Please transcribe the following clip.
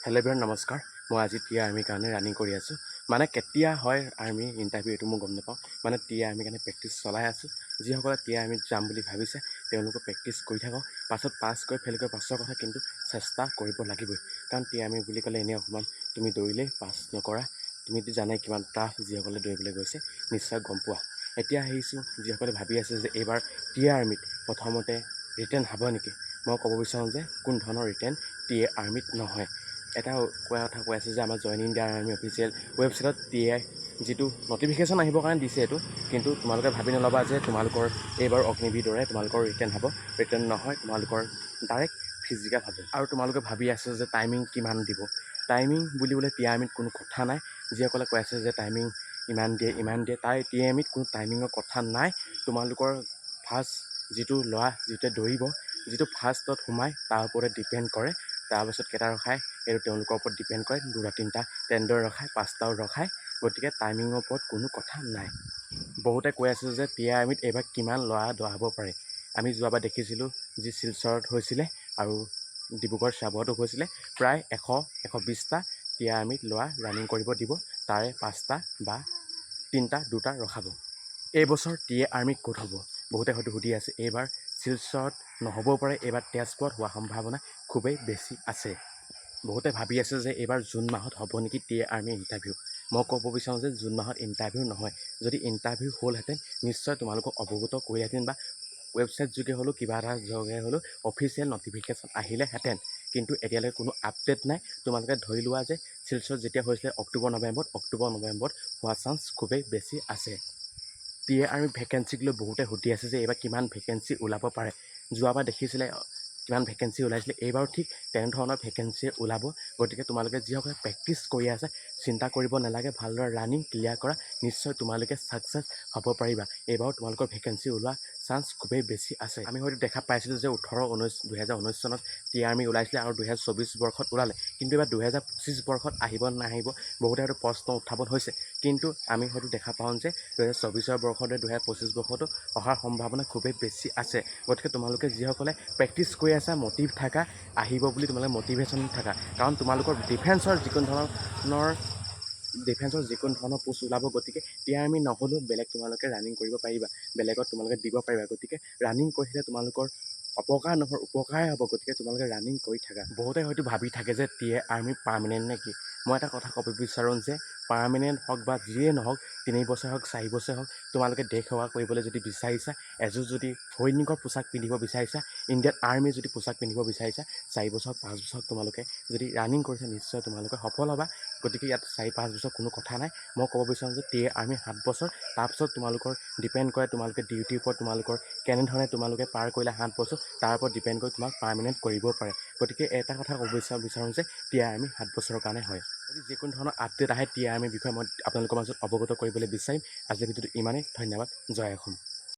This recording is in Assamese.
হেল্ল' এভৰিৱান নমস্কাৰ। মই আজি টি আৰ্মিৰ কাৰণে ৰানিং কৰি আছোঁ। মানে কেতিয়া হয় আৰ্মি ইণ্টাৰভিউ এইটো মই গম নাপাওঁ। মানে টি আৰ্মিৰ কাৰণে প্ৰেক্টিচ চলাই আছোঁ। যিসকলে টি আৰ্মিত যাম বুলি ভাবিছে তেওঁলোকে প্ৰেক্টিচ কৰি থাকক। পাছত পাছ কৰি ফেইল কৰি পাছৰ কথা কিন্তু চেষ্টা কৰিব লাগিবই। কাৰণ টি আৰ্মি বুলি ক'লে এনেই অকণমান তুমি দৌৰিলেই পাছ নকৰা। তুমিতো জানাই কিমান টাফ যিসকলে দৌৰিবলৈ গৈছে। নিশ্চয় গম পোৱা। এতিয়া আহিছোঁ যিসকলে ভাবি আছে যে এইবাৰ টি আৰ্মিত প্ৰথমতে ৰিটাৰ্ণ হ'ব নেকি? মই ক'ব বিচাৰোঁ যে কোনো ধৰণৰ ৰিটাৰ্ণ টি আৰ্মিত নহয়। এটা কোৱা কথা কৈ আছে যে আমাৰ জইন ইণ্ডিয়া আৰ্মি অফিচিয়েল ৱেবছাইটত টি আই যিটো নটিফিকেশ্যন আহিবৰ কাৰণে দিছে এইটো কিন্তু তোমালোকে ভাবি নল'বা যে তোমালোকৰ এইবাৰ অগ্নিবীৰ দৰে তোমালোকৰ ৰিটাৰ্ণ হ'ব। ৰিটাৰ্ণ নহয় তোমালোকৰ ডাইৰেক্ট ফিজিকেল হ'ব। আৰু তোমালোকে ভাবি আছে যে টাইমিং কিমান দিব। টাইমিং বুলিবলৈ টি আৰ্মিত কোনো কথা নাই। যিসকলে কৈ আছে যে টাইমিং ইমান দিয়ে ইমান দিয়ে। তাৰ টি আৰ্মিত কোনো টাইমিঙৰ কথা নাই। তোমালোকৰ ফাৰ্ষ্ট যিটো ল'ৰা যিটোৱে দৌৰিব যিটো ফাৰ্ষ্টত সোমাই তাৰ ওপৰতে ডিপেণ্ড কৰে। তাৰপাছত কেইটা ৰখায় সেইটো তেওঁলোকৰ ওপৰত ডিপেণ্ড কৰে দুটা তিনিটা তেনেদৰে ৰখায় পাঁচটাও ৰখায় গতিকে টাইমিঙৰ ওপৰত কোনো কথা নাই। বহুতে কৈ আছে যে টি আৰ্মিত এইবাৰ কিমান ল'ৰা দৌৰাব পাৰে। আমি যোৱাবাৰ দেখিছিলোঁ যি শিলচৰত হৈছিলে আৰু ডিব্ৰুগড় চাবুৱাতো হৈছিলে প্ৰায় এশ এশ বিছটা টি আৰ্মিত ল'ৰা ৰানিং কৰিব দিব তাৰে পাঁচটা বা তিনিটা দুটা ৰখাব। এইবছৰ টি এ আৰ্মি ক'ত হ'ব? বহুতে হয়তো সুধি আছে এইবাৰ শিলচৰত নহ'বও পাৰে এইবাৰ তেজপুৰত হোৱাৰ সম্ভাৱনা খুবেই বেছি আছে। বহুতে ভাবি আছে যে এইবাৰ জুন মাহত হ'ব নেকি টি এ আৰ্মি ইণ্টাৰভিউ মই ক'ব বিচাৰোঁ যে জুন মাহত ইণ্টাৰভিউ নহয়। যদি ইণ্টাৰভিউ হ'লহেঁতেন, নিশ্চয় তোমালোকক অৱগত কৰিলেহেঁতেন বা ৱেবছাইট যোগে হ'লেও, কিবা এটা যোগে হ'লেও অফিচিয়েল নটিফিকেশ্যন আহিলেহেঁতেন। কিন্তু এতিয়ালৈকে কোনো আপডেট নাই। তোমালোকে ধৰি লোৱা যে শিলচৰত যেতিয়া হৈছিলে অক্টোবৰ, নৱেম্বৰত অক্টোবৰ, নৱেম্বৰত হোৱা চান্স খুবেই বেছি আছে। টি এ আৰ্মি ভেকেঞ্চিক লৈ বহুতে সুধি আছে যে এইবাৰ কিমান ভেকেঞ্চি ওলাব পাৰে। যোৱাবাৰ দেখিছিলে কিমান ভেকেঞ্চি ওলাইছিলে, এইবাৰো ঠিক তেনেধৰণৰ ভেকেঞ্চি ওলাব। গতিকে তোমালোকে যিসকলে প্ৰেক্টিছ কৰি আছে, চিন্তা কৰিব নালাগে, ভালদৰে ৰানিং ক্লিয়াৰ কৰা, নিশ্চয় তোমালোকে ছাকচেছ হ'ব পাৰিবা। এইবাৰো তোমালোকৰ ভেকেঞ্চি ওলোৱা চান্স খুবেই বেছি আছে। আমি হয়তো দেখা পাইছিলোঁ যে ওঠৰ ঊনৈছ, দুহেজাৰ ঊনৈছ চনত টি আৰ্মি ওলাইছিলে আৰু দুহেজাৰ চৌবিছ বৰ্ষত ওলালে। কিন্তু এইবাৰ দুহেজাৰ পঁচিছ বৰ্ষত আহিব, নাহিব, বহুতে হয়তো প্ৰশ্ন উত্থাপন হৈছে। কিন্তু আমি হয়তো দেখা পাওঁ যে দুহেজাৰ চৌবিছৰ বৰ্ষতে, দুহেজাৰ পঁচিছ বৰ্ষতো অহাৰ সম্ভাৱনা খুবেই বেছি আছে। গতিকে তোমালোকে যিসকলে প্ৰেক্টিচ কৰি আছা মটিভ থাকা, আহিব বুলি তোমালোকে মটিভেশ্যন থাকা। কাৰণ তোমালোকৰ ডিফেন্সৰ যিকোনো ধৰণৰ ডিফেন্সৰ যিকোনো ধৰণৰ পোষ্ট ওলাব গতিকে টি আৰ্মি নহ'লেও বেলেগ তোমালোকে ৰানিং কৰিব পাৰিবা বেলেগত তোমালোকে দিব পাৰিবা গতিকে ৰানিং কৰি থাকিলে তোমালোকৰ অপকাৰ নহয় উপকাৰহে হ'ব গতিকে তোমালোকে ৰানিং কৰি থাকা। বহুতে হয়তো ভাবি থাকে যে টি আৰ্মি পাৰ্মানেণ্ট নে কি? মই এটা কথা ক'ব বিচাৰোঁ যে পাৰ্মানেণ্ট হওক বা যিয়ে নহওক তিনি বছৰ হওক চাৰি বছৰ হওক তোমালোকে দেশ সেৱা কৰিবলৈ যদি বিচাৰিছা এযোৰ যদি সৈনিকৰ পোচাক পিন্ধিব বিচাৰিছা ইণ্ডিয়ান আৰ্মিৰ যদি পোচাক পিন্ধিব বিচাৰিছা চাৰি বছৰ পাঁচ বছৰ তোমালোকে যদি ৰানিং কৰিছা নিশ্চয় তোমালোকে সফল হ'বা। গতিকে ইয়াত চাৰি পাঁচ বছৰ কোনো কথা নাই। মই ক'ব বিচাৰোঁ যে টি আৰ্মি সাত বছৰ তাৰপিছত তোমালোকৰ ডিপেণ্ড কৰে তোমালোকে ডিউটিৰ ওপৰত তোমালোকৰ কেনেধৰণে তোমালোকে পাৰ কৰিলে সাত বছৰ তাৰ ওপৰত ডিপেণ্ড কৰি তোমাক পাৰ্মানেণ্ট কৰিব পাৰে। গতিকে এটা কথা ক'ব বিচাৰোঁ বিচাৰোঁ যে টি আৰ আৰ্মি সাত বছৰৰ কাৰণে হয়। যদি যিকোনো ধৰণৰ আপডেট আহে টি আৰ আৰ্মিৰ বিষয়ে মই আপোনালোকৰ মাজত অৱগত কৰিবলৈ বিচাৰিম। আজিৰ ভিডিঅ'টো ইমানেই। ধন্যবাদ। জয় অসম।